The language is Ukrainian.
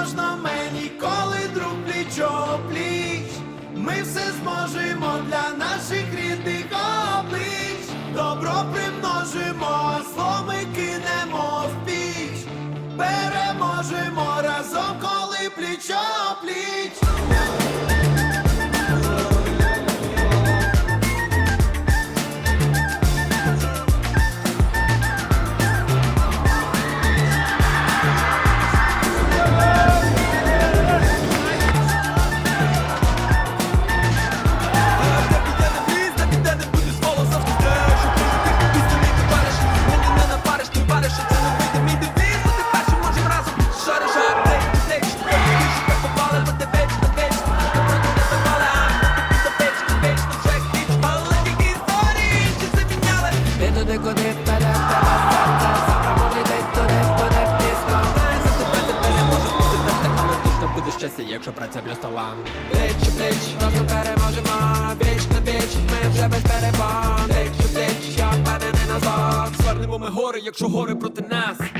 можна мені, коли друг плічо пліч, ми все зможемо для наших рідних облич, добро примножимо, а зло ми кинемо в піч, переможемо разом, коли плічо пліч. Vedo de куди вперед тебе серце Саме летить туди, куди пісно Але точно буде щастя, якщо праця для стола Пліч у разом переможемо Біч на біч, ми вже без перепон Бич, у я впевнений назад Звернемо ми гори, якщо гори проти нас Не